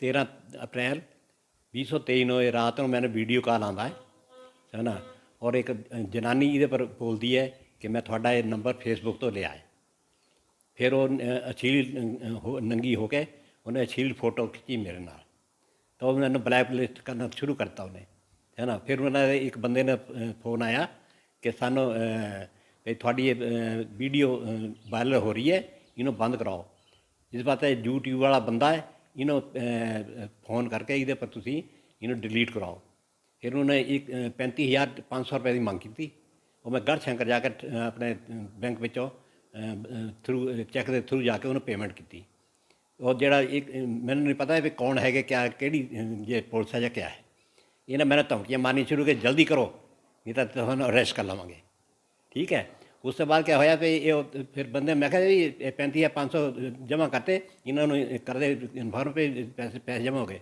13 ਅਪ੍ਰੈਲ 2023 ਨੂੰ ਇਹ ਰਾਤ ਨੂੰ ਮੈਨੂੰ ਵੀਡੀਓ ਕਾਲ ਆਉਂਦਾ ਹੈ ਹੈ ਨਾ? ਔਰ ਇੱਕ ਜਨਾਨੀ ਇਹਦੇ ਪਰ ਬੋਲਦੀ ਹੈ ਕਿ ਮੈਂ ਤੁਹਾਡਾ ਇਹ ਨੰਬਰ ਫੇਸਬੁੱਕ ਤੋਂ ਲਿਆ ਹੈ। ਫਿਰ ਉਹ ਅਛੀਲ ਅ, ਹੋ- ਨੰਗੀ ਹੋ ਕੇ ਉਹਨੇ ਅਛੀਲ ਫੋਟੋ ਖਿੱਚੀ ਮੇਰੇ ਨਾਲ। ਤਾਂ ਉਹ ਮੈਨੂੰ ਬਲੈਕਲਿਸਟ ਕਰਨਾ ਸ਼ੁਰੂ ਕਰਤਾ ਉਹਨੇ ਹੈ ਨਾ? ਫਿਰ ਉਹਨਾਂ ਦੇ ਇੱਕ ਬੰਦੇ ਨੇ ਫੋਨ ਆਇਆ ਕਿ ਸਾਨੂੰ ਵੀ ਤੁਹਾਡੀ ਇਹ ਵੀਡੀਓ ਵਾਇਰਲ ਹੋ ਰਹੀ ਹੈ ਇਹਨੂੰ ਬੰਦ ਕਰਾਓ। ਇਸ ਬਾਤ ਹੈ YouTube ਵਾਲਾ ਬੰਦਾ ਹੈ ਇਹਨੂੰ ਫੋਨ ਕਰਕੇ ਇਹਦੇ ਪਰ ਤੁਸੀਂ ਇਹਨੂੰ ਡਿਲੀਟ ਕਰਾਓ। ਫਿਰ ਉਹਨੇ ਇੱਕ ਅ, 35500 ਰੁਪਏ ਦੀ ਮੰਗ ਕੀਤੀ। ਉਹ ਮੈਂ ਗੜ ਸ਼ੰਕਰ ਜਾ ਕੇ ਆਪਣੇ ਬੈਂਕ ਵਿੱਚੋਂ ਥਰੂ ਚੈੱਕ ਦੇ ਥਰੂ ਜਾ ਕੇ ਉਹਨੂੰ ਪੇਮੈਂਟ ਕੀਤੀ। ਉਹ ਜਿਹੜਾ ਇੱਕ ਮੈਨੂੰ ਨਹੀਂ ਪਤਾ ਵੀ ਕੌਣ ਹੈਗੇ ਕਿਆ ਕਿਹੜੀ ਜੇ ਪੁਲਿਸ ਹੈ ਜਾਂ ਕਿਆ ਹੈ। ਇਹਨੇ ਮੈਨੂੰ ਧਮਕੀਆਂ ਮਾਰਨੀ ਸ਼ੁਰੂ ਕਿ ਜਲਦੀ ਕਰੋ ਨਹੀਂ ਤਾਂ ਤੁਹਾਨੂੰ ਅਰੈਸਟ ਕਰ ਲਵਾਂਗੇ। ਠੀਕ ਹੈ? ਉਸ ਤੋਂ ਬਾਅਦ ਕਿਆ ਹੋਇਆ ਵੀ ਇਹ ਉਹ ਫਿਰ ਬੰਦੇ ਮੈਂ ਕਿਹਾ ਵੀ ਇਹ 35 ਜਾਂ 500 ਜਮ੍ਹਾਂ ਕਰਤੇ ਇਹਨਾਂ ਨੂੰ ਕਰਦੇ ਇਨਫਾਰਮ ਪੇ ਪੈਸੇ ਪੈਸੇ ਜਮ੍ਹਾਂ ਹੋ ਗਏ।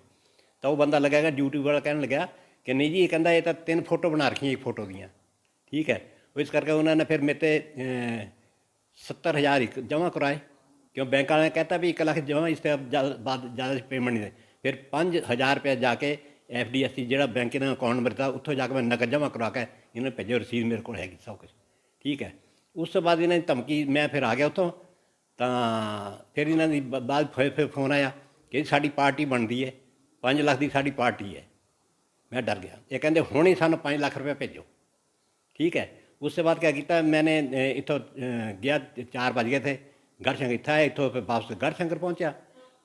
ਤਾਂ ਉਹ ਬੰਦਾ ਲੱਗਿਆਗਾ ਡਿਊਟੀ ਵਾਲਾ ਕਹਿਣ ਲੱਗਿਆ ਕਿ ਨਹੀਂ ਜੀ ਇਹ ਕਹਿੰਦਾ ਇਹ ਤਾਂ ਤਿੰਨ ਫੋਟੋ ਬਣਾ ਰੱਖੀਆਂ ਇੱਕ ਫੋਟੋ ਦੀਆਂ। ਠੀਕ ਹੈ? ਇਸ ਕਰਕੇ ਉਹਨਾਂ ਨੇ ਫਿਰ ਮੇਰੇ ਤੇ ਅਹ, 70000 ਇੱਕ ਜਮ੍ਹਾਂ ਕਰਾਏ। ਕਿਉਂ? ਬੈਂਕ ਵਾਲਿਆਂ ਨੇ ਕਹਿਤਾ ਵੀ 1 ਲੱਖ ਜਮ੍ਹਾਂ ਇਸ ਤੋਂ ਜ਼ਿਆਦਾ- ਬਾਅਦ ਜ਼ਿਆਦਾ ਪੇਮੈਂਟ ਨਹੀਂ ਦੇ। ਫਿਰ 5000 ਰੁਪਏ ਜਾ ਕੇ ਐਫਡੀਐਸਸੀ ਜਿਹੜਾ ਬੈਂਕ ਦਾ ਅਕਾਊਂਟ ਨੰਬਰ ਦਿੱਤਾ ਉੱਥੋਂ ਜਾ ਕੇ ਮੈਂ ਨਕਦ ਜਮ੍ਹਾਂ ਕਰਵਾ ਕੇ ਇਹਨਾਂ ਨੂੰ ਭੇਜੋ ਰਸੀਦ ਮੇਰੇ ਕੋਲ ਹੈਗੀ ਸਭ ਕੁਝ ਠੀਕ ਹੈ? ਉਸ ਤੋਂ ਬਾਅਦ ਇਹਨਾਂ ਦੀ ਧਮਕੀ ਮੈਂ ਫਿਰ ਆ ਗਿਆ ਉਤੋਂ ਤਾਂ ਫਿਰ ਇਹਨਾਂ ਦੀ ਬ- ਬਾਅਦ ਫਿਰ ਫਿਰ ਫੋਨ ਆਇਆ ਕਿ ਸਾਡੀ ਪਾਰਟੀ ਬਣਦੀ ਹੈ 5 ਲੱਖ ਦੀ ਸਾਡੀ ਪਾਰਟੀ ਹੈ ਮੈਂ ਡਰ ਗਿਆ ਇਹ ਕਹਿੰਦੇ ਹੁਣੇ ਸਾਨੂੰ 5 ਲੱਖ ਰੁਪਏ ਭੇਜੋ ठीक है उसके बाद क्या किया मैंने अ, इथो अ, गया चार बज गए थे गढ़शंकर इतना है इथों फिर वापस गढ़शंकर पहुंचा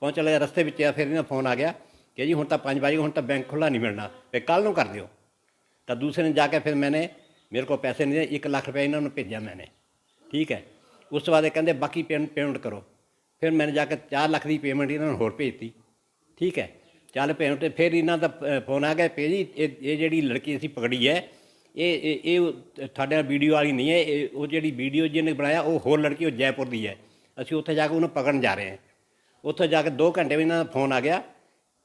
पहुंचा लगा रस्ते में या फिर इन्हें फोन आ गया कि जी हूँ तो पाँच बज गए हूँ तो बैंक खुला नहीं मिलना फिर कल नू कर दियो तो दूसरे ने जाके फिर मैंने मेरे को पैसे नहीं दिए एक लाख रुपया इन्होंने भेजा मैंने ਠੀਕ ਹੈ। ਉਸ ਤੋਂ ਬਾਅਦ ਇਹ ਕਹਿੰਦੇ ਬਾਕੀ ਪੇਮੈਂਟ ਕਰੋ। ਫਿਰ ਮੈंने ਜਾ ਕੇ 4 ਲੱਖ ਦੀ ਪੇਮੈਂਟ ਇਹਨਾਂ ਨੂੰ ਹੋਰ ਭੇਜਤੀ। ਠੀਕ ਹੈ। ਚੱਲ ਪੇਮੈਂਟ ਫਿਰ ਇਹਨਾਂ ਦਾ ਫੋਨ ਆ ਗਿਆ ਪੇ ਜੀ, ਇਹ ਇਹ ਜਿਹੜੀ ਲੜਕੀ ਅਸੀਂ ਪਕੜੀ ਹੈ, ਇਹ ਇਹ ਤੁਹਾਡੇ ਨਾਲ ਵੀਡੀਓ ਵਾਲੀ ਨਹੀਂ ਹੈ, ਇਹ, ਉਹ ਜਿਹੜੀ ਵੀਡੀਓ ਜਿਹਨੇ ਬਣਾਇਆ, ਉਹ ਹੋਰ ਲੜਕੀ ਉਹ ਜੈਪੁਰ ਦੀ ਹੈ। ਅਸੀਂ ਉੱਥੇ ਜਾ ਕੇ ਉਹਨੂੰ ਪਕੜਨ ਜਾ ਰਹੇ ਹਾਂ। ਉੱਥੇ ਜਾ ਕੇ 2 ਘੰਟੇ ਵਿੱਚ ਇਹਨਾਂ ਦਾ ਫੋਨ ਆ ਗਿਆ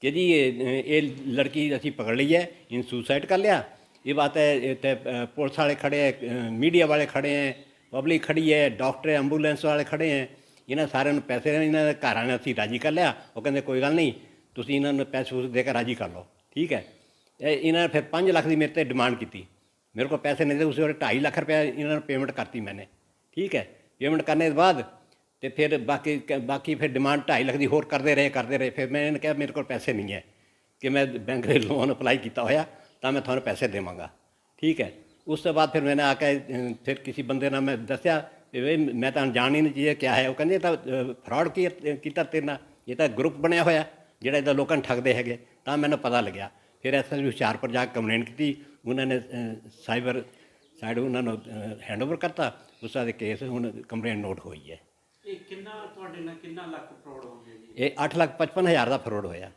ਕਿ ਜੀ, ਇਹ ਲੜਕੀ ਅਸੀਂ ਪਕੜ ਲਈ ਹੈ ਇਨ ਸੁਸਾਈਡ ਕਰ ਲਿਆ। ਇਹ ਬਾਤ ਹੈ, ਇੱਥੇ ਪੁਲਿਸ ਵਾਲੇ ਖੜੇ ਹੈ ਮੀਡੀਆ ਵਾਲੇ ਖੜੇ ਹੈ। ਪਬਲਿਕ ਖੜੀ ਹੈ ਡਾਕਟਰ ਐਂਬੂਲੈਂਸ ਵਾਲੇ ਖੜੇ ਹੈ, ਇਹਨਾਂ ਸਾਰਿਆਂ ਨੂੰ ਪੈਸੇ ਇਹਨਾਂ ਦੇ ਘਰਾਂ ਨੇ ਅਸੀਂ ਰਾਜੀ ਕਰ ਲਿਆ। ਉਹ ਕਹਿੰਦੇ, ਕੋਈ ਗੱਲ ਨਹੀਂ, ਤੁਸੀਂ ਇਹਨਾਂ ਨੂੰ ਪੈਸੇ ਪੂਸੇ ਦੇ ਕੇ ਰਾਜੀ ਕਰ ਲਓ। ਠੀਕ ਹੈ। ਇਹ ਇਹਨਾਂ ਨੇ ਫਿਰ 5 ਲੱਖ ਦੀ ਮੇਰੇ ਤੇ ਡਿਮਾਂਡ ਕੀਤੀ। ਮੇਰੇ ਕੋਲ ਪੈਸੇ ਨਹੀਂ ਤੇ ਉਸੇ ਵੇਲੇ 2.5 ਲੱਖ ਰੁਪਏ ਇਹਨਾਂ ਨੂੰ ਪੇਮੈਂਟ ਕਰਤੀ ਮੈंने ਠੀਕ ਹੈ। ਪੇਮੈਂਟ ਕਰਨੇ ਦੇ ਬਾਅਦ ਤੇ ਫਿਰ ਬਾਕੀ ਕ- ਬਾਕੀ ਫਿਰ ਡਿਮਾਂਡ 2.5 ਲੱਖ ਦੀ ਹੋਰ ਕਰਦੇ ਰਹੇ ਕਰਦੇ ਰਹੇ। ਫਿਰ ਮੈਂ ਇਹਨਾਂ ਕਿਹਾ, ਮੇਰੇ ਕੋਲ ਪੈਸੇ ਨਹੀਂ ਹੈ ਕਿ ਮੈਂ ਬੈਂਕ ਦੇ ਲੋਨ ਅਪਲਾਈ ਕੀਤਾ ਹੋਇਆ, ਤਾਂ ਮੈਂ ਤੁਹਾਨੂੰ ਪੈਸੇ ਦੇਵਾਂਗਾ। ਠੀਕ ਹੈ। ਉਸ ਤੋਂ ਬਾਅਦ ਫਿਰ ਮੈंने ਆ ਕੇ ਫਿਰ ਕਿਸੇ ਬੰਦੇ ਨਾਲ ਮੈਂ ਦੱਸਿਆ ਵੀ ਮੈਂ ਤਾਂ ਜਾਣ ਹੀ ਨਹੀਂ ਚਾਹੀਏ ਕਿਆ ਹੈ? ਉਹ ਕਹਿੰਦੇ ਇਹ ਤਾਂ ਫਰਾਡ ਕੀਤਾ ਤੇਰੇ ਨਾਲ? ਇਹ ਤਾਂ ਗਰੁੱਪ ਬਣਿਆ ਹੋਇਆ ਜਿਹੜਾ ਇਹਦਾ ਲੋਕਾਂ ਨੂੰ ਠੱਗਦੇ ਹੈਗੇ। ਤਾਂ ਮੈਨੂੰ ਪਤਾ ਲੱਗਿਆ। ਫਿਰ ਐਸਐਸਪੀ ਹੁਸ਼ਿਆਰਪੁਰ ਜਾ ਕੇ ਕੰਪਲੇਂਟ ਕੀਤੀ। ਉਹਨਾਂ ਨੇ ਸਾਈਬਰ ਸਾਈਡ ਉਹਨਾਂ ਨੂੰ ਹੈਂਡਓਵਰ ਕਰਤਾ। ਉਸ ਦਾ ਕੇਸ ਹੁਣ ਕੰਪਲੇਂਟ ਨੋਟ ਹੋਈ ਹੈ। ਇਹ ਕਿੰਨਾ ਤੁਹਾਡੇ ਨਾਲ ਕਿੰਨਾ ਲੱਖ ਫਰਾਡ ਹੋ ਗਿਆ ਜੀ? ਇਹ 8 ਲੱਖ 55 ਹਜ਼ਾਰ ਦਾ ਫਰੋਡ ਹੋਇਆ।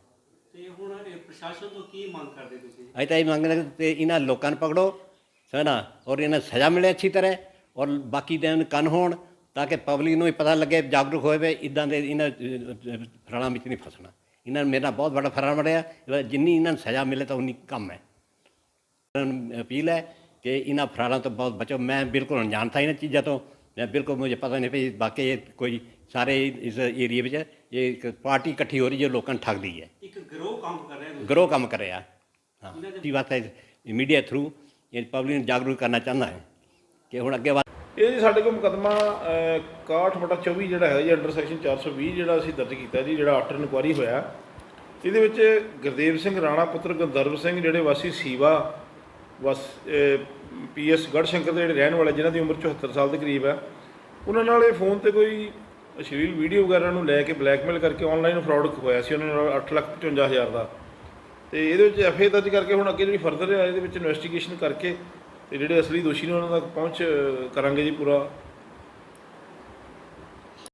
ਤੇ ਹੁਣ ਇਹ ਪ੍ਰਸ਼ਾਸਨ ਤੋਂ ਕੀ ਮੰਗ ਕਰਦੇ ਤੁਸੀਂ? ਅਸੀਂ ਤਾਂ ਇਹ ਹਾਂ ਕਿ ਇਹਨਾਂ ਲੋਕਾਂ ਨੂੰ ਪਕੜੋ। ਹੈ ਔਰ ਇਹਨਾਂ ਸਜ਼ਾ ਮਿਲੇ ਅੱਛੀ ਤਰ੍ਹਾਂ ਔਰ ਬਾਕੀ ਦੇ ਨੂੰ ਕੰਨ ਹੋਣ ਤਾਂ ਕਿ ਪਬਲਿਕ ਨੂੰ ਵੀ ਪਤਾ ਲੱਗੇ ਜਾਗਰੂਕ ਹੋਏ ਵੀ ਇਦਾਂ ਦੇ ਇਹਨਾਂ ਫਰਾਲਾਂ ਵਿੱਚ ਨਹੀਂ ਫਸਣਾ। ਇਹਨਾਂ ਮੇਰਾ ਬਹੁਤ ਵੱਡਾ ਫਰਾਡ ਬਣਿਆ ਜਿੰਨੀ ਇਹਨਾਂ ਨੂੰ ਸਜ਼ਾ ਮਿਲੇ ਤਾਂ ਉਨੀ ਕਮ ਹੈ। ਅਪੀਲ ਹੈ ਕਿ ਇਹਨਾਂ ਫਰਾਲਾਂ ਤੋਂ ਬਹੁਤ ਬਚੋ। ਮੈਂ ਬਿਲਕੁਲ ਅਣਜਾਣ ਥਾ ਇਹਨਾਂ ਚੀਜ਼ਾਂ ਤੋਂ। ਮੈਂ ਬਿਲਕੁਲ ਮੁਝੇ ਪਤਾ ਨਹੀਂ ਵੀ ਬਾਕੀ ਇਹ ਕੋਈ ਸਾਰੇ ਇਸ ਏਰੀਆ ਵਿੱਚ ਇਹ ਇੱਕ ਪਾਰਟੀ ਇਕੱਠੀ ਹੋ ਰਹੀ ਜੋ ਲੋਕਾਂ ਨੂੰ ਠੱਗਦੀ ਹੈ। ਇੱਕ ਗਰੋਹ ਕੰਮ ਕਰ ਰਿਹਾ ਹੈ। ਗਰੋ ਕੰਮ ਕਰ ਰਿਹਾ। ਹਾਂ। ਬਾਤ ਹੈ? ਮੀਡੀਆ ਥਰੂ ਇਹ ਪਬਲਿਕ ਨੂੰ ਜਾਗਰੂਕ ਕਰਨਾ ਚਾਹੁੰਦਾ ਹੈ ਕਿ ਹੁਣ ਅੱਗੇ ਇਹ ਜੀ ਸਾਡੇ ਕੋਲ ਮੁਕਦਮਾ 61 ਬਟਾ 24 ਜਿਹੜਾ ਹੈ ਜੀ ਅੰਡਰ ਸੈਕਸ਼ਨ 420 ਜਿਹੜਾ ਅਸੀਂ ਦਰਜ ਕੀਤਾ ਜੀ, ਜਿਹੜਾ ਆਫਟਰ ਇਨਕੁਆਰੀ ਹੋਇਆ। ਇਹਦੇ ਵਿੱਚ ਗੁਰਦੇਵ ਸਿੰਘ ਰਾਣਾ, ਪੁੱਤਰ ਗੰਦਰਵ ਸਿੰਘ ਜਿਹੜੇ ਵਾਸੀ ਸੀਵਾ, ਵਸ ਪੀਐਸ ਗੜਸ਼ੰਕਰ ਦੇ ਜਿਹੜੇ ਰਹਿਣ ਵਾਲੇ, ਜਿਨ੍ਹਾਂ ਦੀ ਉਮਰ 74 ਸਾਲ ਦੇ ਕਰੀਬ ਹੈ, ਉਹਨਾਂ ਨਾਲ ਇਹ ਫੋਨ ਤੇ ਕੋਈ ਅਸ਼ਲੀਲ ਵੀਡੀਓ ਵਗੈਰਾ ਨੂੰ ਲੈ ਕੇ ਬਲੈਕਮੇਲ ਕਰਕੇ ਆਨਲਾਈਨ ਫਰਾਡ ਹੋਇਆ ਸੀ, ਉਹਨਾਂ ਨਾਲ 855000 ਦਾ। ਤੇ ਇਹਦੇ ਵਿੱਚ ਐਫਏ ਦਰਜ ਕਰਕੇ ਹੁਣ ਅੱਗੇ ਜਿਹੜੀ ਫਰਦਰ ਹੈ ਇਹਦੇ ਵਿੱਚ ਇਨਵੈਸਟੀਗੇਸ਼ਨ ਕਰਕੇ ਤੇ ਜਿਹੜੇ ਅਸਲੀ ਦੋਸ਼ੀ ਨੇ ਉਹਨਾਂ ਤੱਕ ਪਹੁੰਚ ਕਰਾਂਗੇ ਜੀ ਪੂਰਾ